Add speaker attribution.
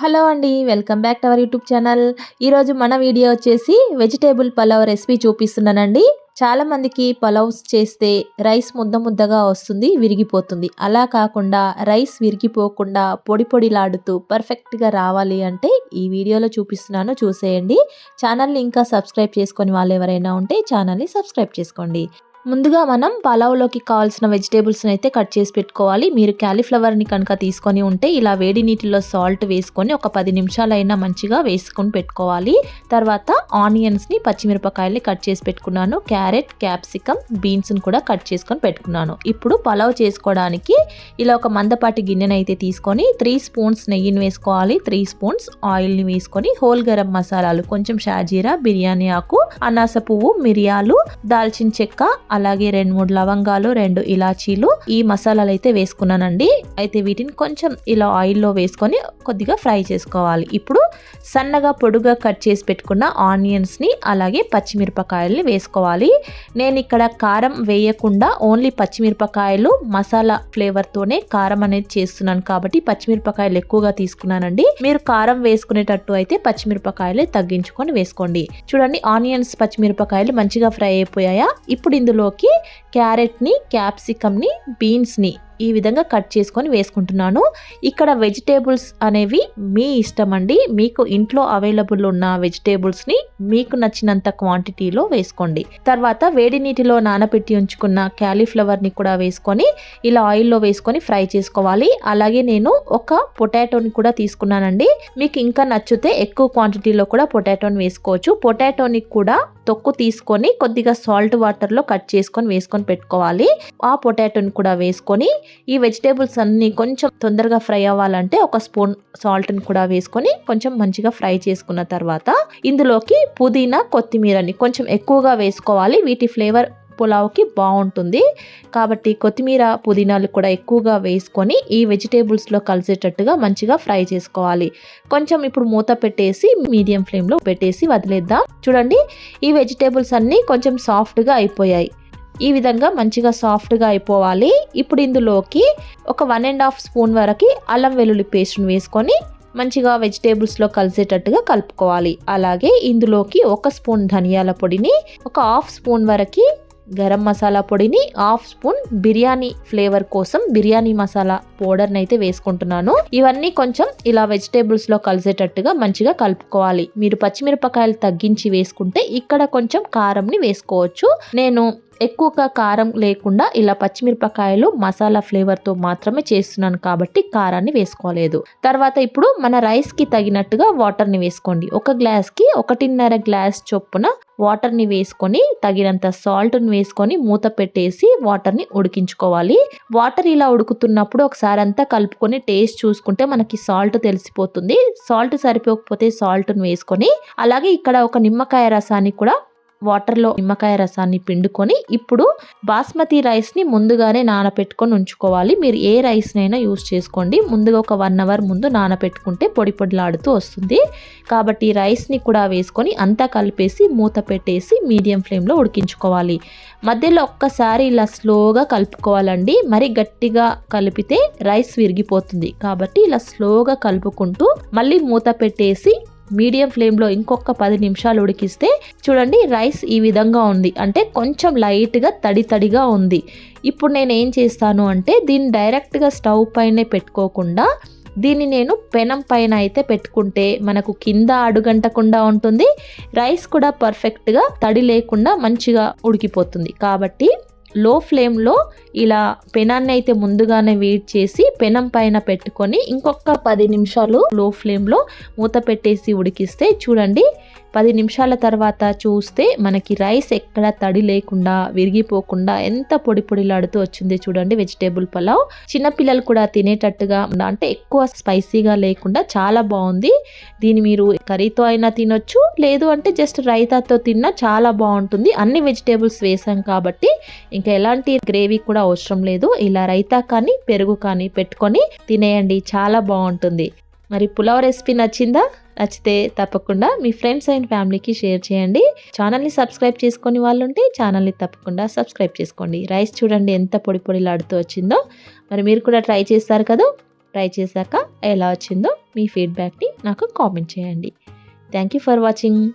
Speaker 1: Hello అండి welcome back to our YouTube channel. ఈరోజు మన వీడియో వచ్చేసి వెజిటేబుల్ పలావ్ రెసిపీ చూపిస్తున్నానండి. చాలామందికి పలావ్స్ చేస్తే రైస్ ముద్ద ముద్దగా వస్తుంది విరిగిపోతుంది. అలా కాకుండా రైస్ విరిగిపోకుండా పొడి పొడిలాడుతూ పర్ఫెక్ట్గా రావాలి అంటే ఈ వీడియోలో చూపిస్తున్నాను చూసేయండి. ఛానల్ని ఇంకా సబ్స్క్రైబ్ చేసుకొని వాళ్ళు ఎవరైనా ఉంటే ఛానల్ని సబ్స్క్రైబ్ చేసుకోండి. ముందుగా మనం పలావ్లోకి కావాల్సిన వెజిటేబుల్స్ని అయితే కట్ చేసి పెట్టుకోవాలి. మీరు క్యాలీఫ్లవర్ని కనుక తీసుకొని ఉంటే ఇలా వేడి నీటిలో సాల్ట్ వేసుకొని ఒక పది నిమిషాలైనా మంచిగా వేసుకొని పెట్టుకోవాలి. తర్వాత ఆనియన్స్ని పచ్చిమిరపకాయల్ని కట్ చేసి పెట్టుకున్నాను. క్యారెట్ క్యాప్సికమ్ బీన్స్ని కూడా కట్ చేసుకొని పెట్టుకున్నాను. ఇప్పుడు పలావ్ చేసుకోవడానికి ఇలా ఒక మందపాటి గిన్నెని అయితే తీసుకొని త్రీ స్పూన్స్ నెయ్యిని వేసుకోవాలి. త్రీ స్పూన్స్ ఆయిల్ని వేసుకొని హోల్ గరం మసాలాలు కొంచెం షాజీరా బిర్యానీ ఆకు అనాస పువ్వు మిరియాలు దాల్చిన చెక్క అలాగే రెండు మూడు లవంగాలు రెండు ఇలాచీలు ఈ మసాలాలు అయితే వేసుకున్నానండి. అయితే వీటిని కొంచెం ఇలా ఆయిల్లో వేసుకొని కొద్దిగా ఫ్రై చేసుకోవాలి. ఇప్పుడు సన్నగా పొడుగా కట్ చేసి పెట్టుకున్న ఆనియన్స్ని అలాగే పచ్చిమిరపకాయల్ని వేసుకోవాలి. నేను ఇక్కడ కారం వేయకుండా ఓన్లీ పచ్చిమిరపకాయలు మసాలా ఫ్లేవర్తోనే కారం అనేది చేస్తున్నాను కాబట్టి పచ్చిమిరపకాయలు ఎక్కువగా తీసుకున్నానండి. మీరు కారం వేసుకునేటట్టు అయితే పచ్చిమిరపకాయలే తగ్గించుకొని వేసుకోండి. చూడండి ఆనియన్స్ పచ్చిమిరపకాయలు మంచిగా ఫ్రై అయిపోయాయా? ఇప్పుడు ఇందులో ఇందులోకి క్యారెట్ని క్యాప్సికమ్ని బీన్స్ని ఈ విధంగా కట్ చేసుకొని వేసుకుంటున్నాను. ఇక్కడ వెజిటేబుల్స్ అనేవి మీ ఇష్టం అండి మీకు ఇంట్లో అవైలబుల్ ఉన్న వెజిటేబుల్స్ని మీకు నచ్చినంత క్వాంటిటీలో వేసుకోండి. తర్వాత వేడి నీటిలో నానబెట్టి ఉంచుకున్న క్యాలీఫ్లవర్ని కూడా వేసుకొని ఇలా ఆయిల్లో వేసుకొని ఫ్రై చేసుకోవాలి. అలాగే నేను ఒక పొటాటోని కూడా తీసుకున్నానండి. మీకు ఇంకా నచ్చితే ఎక్కువ క్వాంటిటీలో కూడా పొటాటోని వేసుకోవచ్చు. పొటాటోని కూడా తొక్కు తీసుకొని కొద్దిగా సాల్ట్ వాటర్లో కట్ చేసుకొని వేసుకొని పెట్టుకోవాలి. ఆ పొటాటోని కూడా వేసుకొని ఈ వెజిటేబుల్స్ అన్నీ కొంచెం తొందరగా ఫ్రై అవ్వాలంటే ఒక స్పూన్ సాల్ట్ని కూడా వేసుకొని కొంచెం మంచిగా ఫ్రై చేసుకున్న తర్వాత ఇందులోకి పుదీనా కొత్తిమీరని కొంచెం ఎక్కువగా వేసుకోవాలి. వీటి ఫ్లేవర్ పులావ్కి బాగుంటుంది. కాబట్టి కొత్తిమీర పుదీనాలు కూడా ఎక్కువగా వేసుకొని ఈ వెజిటేబుల్స్లో కలిసేటట్టుగా మంచిగా ఫ్రై చేసుకోవాలి. కొంచెం ఇప్పుడు మూత పెట్టేసి మీడియం ఫ్లేమ్లో పెట్టేసి వదిలేద్దాం. చూడండి ఈ వెజిటేబుల్స్ అన్నీ కొంచెం సాఫ్ట్గా అయిపోయాయి. ఈ విధంగా మంచిగా సాఫ్ట్గా అయిపోవాలి. ఇప్పుడు ఇందులోకి ఒక వన్ అండ్ హాఫ్ స్పూన్ వరకు అల్లం వెల్లుల్లి పేస్ట్ని వేసుకొని మంచిగా వెజిటేబుల్స్లో కలిసేటట్టుగా కలుపుకోవాలి. అలాగే ఇందులోకి ఒక స్పూన్ ధనియాల పొడిని ఒక హాఫ్ స్పూన్ వరకు గరం మసాలా పొడిని హాఫ్ స్పూన్ బిర్యానీ ఫ్లేవర్ కోసం బిర్యానీ మసాలా పౌడర్ని అయితే వేసుకుంటున్నాను. ఇవన్నీ కొంచెం ఇలా వెజిటేబుల్స్లో కలిసేటట్టుగా మంచిగా కలుపుకోవాలి. మీరు పచ్చిమిరపకాయలు తగ్గించి వేసుకుంటే ఇక్కడ కొంచెం కారంని వేసుకోవచ్చు. నేను ఎక్కువగా కారం లేకుండా ఇలా పచ్చిమిరపకాయలు మసాలా ఫ్లేవర్తో మాత్రమే చేస్తున్నాను కాబట్టి కారాన్ని వేసుకోలేదు. తర్వాత ఇప్పుడు మన రైస్కి తగినట్టుగా వాటర్ని వేసుకోండి. ఒక గ్లాస్కి ఒకటిన్నర గ్లాస్ చొప్పున వాటర్ని వేసుకొని తగినంత సాల్ట్ని వేసుకొని మూత పెట్టేసి వాటర్ని ఉడికించుకోవాలి. వాటర్ ఇలా ఉడుకుతున్నప్పుడు ఒకసారి అంతా కలుపుకొని టేస్ట్ చూసుకుంటే మనకి సాల్ట్ తెలిసిపోతుంది. సాల్ట్ సరిపోకపోతే సాల్ట్ని వేసుకొని అలాగే ఇక్కడ ఒక నిమ్మకాయ రసాన్ని కూడా వాటర్లో నిమ్మకాయ రసాన్ని పిండుకొని ఇప్పుడు బాస్మతి రైస్ని ముందుగానే నానపెట్టుకొని ఉంచుకోవాలి. మీరు ఏ రైస్నైనా యూస్ చేసుకోండి. ముందుగా ఒక వన్ అవర్ ముందు నానపెట్టుకుంటే పొడి పొడిలాడుతూ వస్తుంది. కాబట్టి రైస్ని కూడా వేసుకొని అంతా కలిపేసి మూత పెట్టేసి మీడియం ఫ్లేమ్లో ఉడికించుకోవాలి. మధ్యలో ఒక్కసారి ఇలా స్లోగా కలుపుకోవాలండి. మరి గట్టిగా కలిపితే రైస్ విరిగిపోతుంది. కాబట్టి ఇలా స్లోగా కలుపుకుంటూ మళ్ళీ మూత పెట్టేసి మీడియం ఫ్లేమ్లో ఇంకొక పది నిమిషాలు ఉడికిస్తే చూడండి రైస్ ఈ విధంగా ఉంది. అంటే కొంచెం లైట్గా తడి తడిగా ఉంది. ఇప్పుడు నేను ఏం చేస్తాను అంటే దీన్ని డైరెక్ట్గా స్టవ్ పైనే పెట్టుకోకుండా దీన్ని నేను పెనం పైన అయితే పెట్టుకుంటే మనకు కింద అడుగంటకుండా ఉంటుంది. రైస్ కూడా పర్ఫెక్ట్గా తడి లేకుండా మంచిగా ఉడికిపోతుంది. కాబట్టి లో ఫ్లేమ్లో ఇలా పెనాన్ని అయితే ముందుగానే వేట్ చేసి పెనం పైన పెట్టుకొని ఇంకొక పది నిమిషాలు లో ఫ్లేమ్లో మూత పెట్టేసి ఉడికిస్తే చూడండి పది నిమిషాల తర్వాత చూస్తే మనకి రైస్ ఎక్కడ తడి లేకుండా విరిగిపోకుండా ఎంత పొడి పొడిలాడుతూ వచ్చింది చూడండి వెజిటేబుల్ పలావ్. చిన్నపిల్లలు కూడా తినేటట్టుగా అంటే ఎక్కువ స్పైసీగా లేకుండా చాలా బాగుంది. దీన్ని మీరు కర్రీతో అయినా తినొచ్చు లేదు అంటే జస్ట్ రైతాతో తిన్నా చాలా బాగుంటుంది. అన్ని వెజిటేబుల్స్ వేసాం కాబట్టి ఇంకా ఎలాంటి గ్రేవీ కూడా అవసరం లేదు. ఇలా రైతా కానీ పెరుగు కానీ పెట్టుకొని తినేయండి చాలా బాగుంటుంది. మరి పులావ్ రెసిపీ నచ్చిందా? నచ్చితే తప్పకుండా మీ ఫ్రెండ్స్ అండ్ ఫ్యామిలీకి షేర్ చేయండి. ఛానల్ని సబ్స్క్రైబ్ చేసుకొని వాళ్ళు ఉంటే ఛానల్ని తప్పకుండా సబ్స్క్రైబ్ చేసుకోండి. రైస్ చూడండి ఎంత పొడి పొడిలాడుతూ వచ్చిందో. మరి మీరు కూడా ట్రై చేస్తారు కదా? ట్రై చేశాక ఎలా వచ్చిందో మీ ఫీడ్బ్యాక్ని నాకు కామెంట్ చేయండి. Thank you for watching.